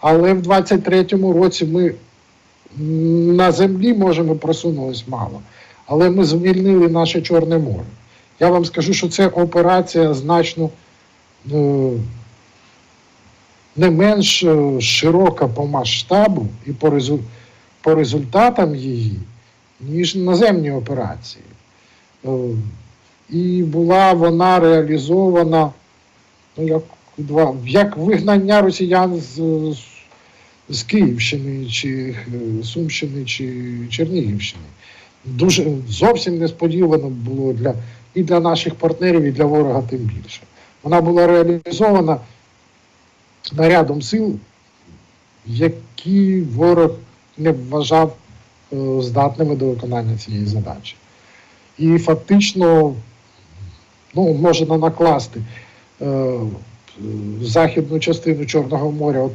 Але в 23-му році ми на землі, може, ми просунулись мало, але ми звільнили наше Чорне море. Я вам скажу, що це операція значно е, не менш е, широка по масштабу і по результатам її, ніж наземні операції. Е, І була вона реалізована ну, як, два, як вигнання росіян з, з, Київщини, чи е, Сумщини, чи Чернігівщини. Дуже зовсім несподівано було для, і для наших партнерів, і для ворога тим більше. Вона була реалізована нарядом сил, які ворог не вважав е, здатними до виконання цієї задачі. І фактично ну, можна накласти е, західну частину Чорного моря, от